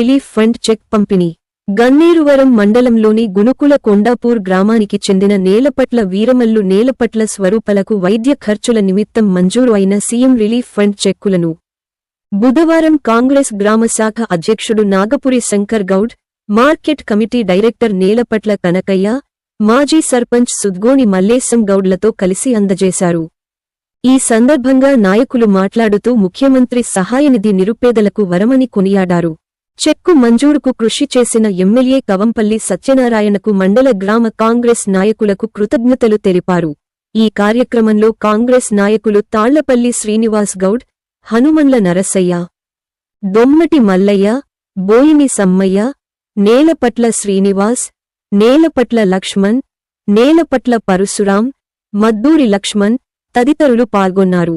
Relief fund check పంపిణీ. గన్నేరువరం మండలంలోని గునుకుల కొండాపూర్ గ్రామానికి చెందిన నేలపట్ల వీరమల్లు నేలపట్ల స్వరూపలకు వైద్య ఖర్చుల నిమిత్తం మంజూరు అయిన సీఎం రిలీఫ్ ఫండ్ చెక్కులను. బుధవారం కాంగ్రెస్ గ్రామశాఖ అధ్యక్షుడు Nagapuri Shankar Goud market committee director Nelapatla Kanakaiah మాజీ సర్పంచ్ సుద్గోని మల్లేశం గౌడ్లతో కలిసి అందజేశారు. ఈ సందర్భంగా నాయకులు మాట్లాడుతూ ముఖ్యమంత్రి సహాయనిధి నిరుపేదలకు వరమని కొనియాడారు. చెక్కు మంజూరుకు కృషి చేసిన ఎమ్మెల్యే కవంపల్లి సత్యనారాయణకు మండల గ్రామ కాంగ్రెస్ నాయకులకు కృతజ్ఞతలు తెలిపారు. ఈ కార్యక్రమంలో కాంగ్రెస్ నాయకులు తాళ్ళపల్లి శ్రీనివాస్ గౌడ్ హనుమండ్ల నరసయ్య దొమ్మటి మల్లయ్య బోయిని సమ్మయ్య నేలపట్ల శ్రీనివాస్ నేలపట్ల లక్ష్మణ్ నేలపట్ల పరశురాం మద్దూరి లక్ష్మణ్ తదితరులు పాల్గొన్నారు.